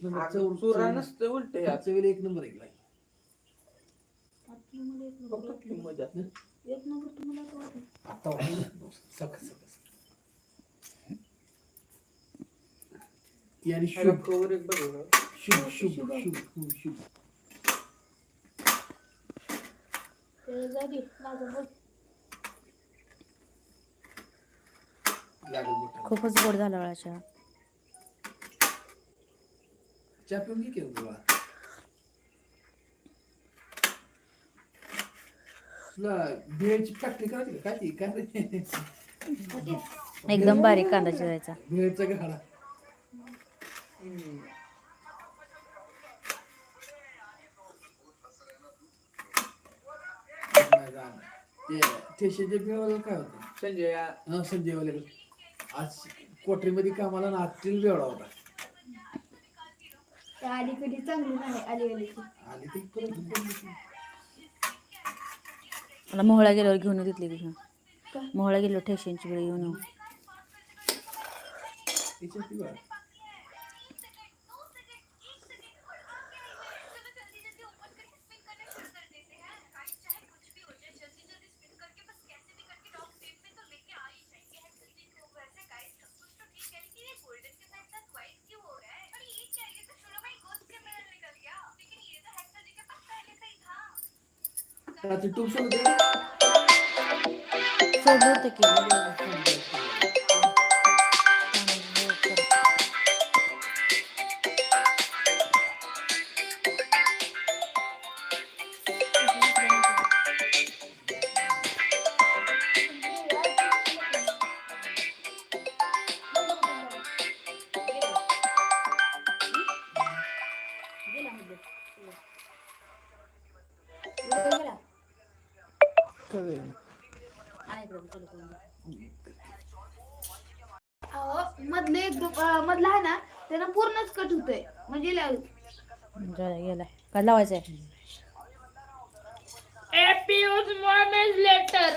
एक नंबर अगं, चव चुरा चव- नसतं उलट चवीला एक नंबर एक नंबर फक्त. एक नंबर तुम्हाला वाटलं? आता वाटलं. सकाळ सकाळ याने ह्याला शुभ cover एक बघ ना. शुभ शुभ शुभ शुभ शुभ ते जाऊ दे माझं बघ. लागेल मोठा खूपच गोड झाला वेळा चहा चहा पिऊन घे केलं तुला तुला भेळची करायची का? काय ती काय? होते. एकदम बारीक कांदा चिरायचा भेळचा जाणार. ते ठेशेचे भेळवाला काय होतं संजय हा संजय वाले आज कोटरीमध्ये कामाला ना आतील बेवडा होता अलीकडे चांगली नाही आली आली ते. मला मोहळा गेल्यावर घेऊन येऊ तिथली घेऊन का? मोहळा गेलो ठेशनची वेळ येऊन येऊ तिच्या ती रात्री तूप सोडून सोडलं होतं की अहो, मधलं एक मधला आहे ना त्याला पूर्णच कट होतोय म्हणजे गेलाय गेलाय काय लावायचं लेटर